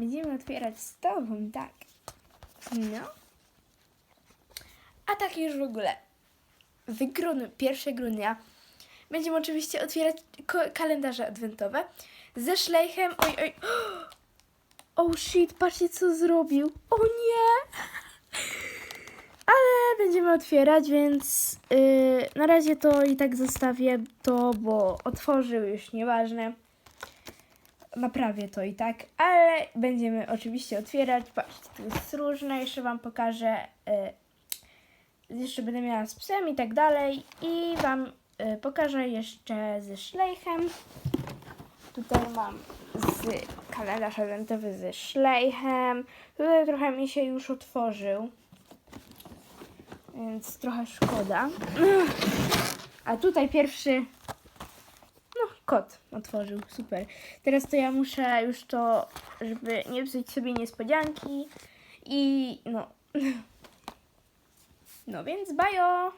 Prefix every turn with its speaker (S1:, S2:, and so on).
S1: Będziemy otwierać z tobą, tak. No. A tak już w ogóle. W grudniu, 1 grudnia będziemy oczywiście otwierać kalendarze adwentowe ze szlejchem. Oj, oj. Oh shit, patrzcie co zrobił. O nie! Ale będziemy otwierać, więc yy, na razie to i tak zostawię to, bo otworzył już, nieważne. Naprawię to i tak, ale będziemy oczywiście otwierać. Patrzcie, to jest różne, jeszcze Wam pokażę. Yy, jeszcze będę miała z psem i tak dalej. I Wam yy, pokażę jeszcze ze szlejchem. Tutaj mam z kalendarz adwentowy ze szlejchem. Tutaj trochę mi się już otworzył. Więc trochę szkoda. A tutaj pierwszy. Kot otworzył. Super. Teraz to ja muszę już to, żeby nie psuć sobie niespodzianki. I no. No więc bajo!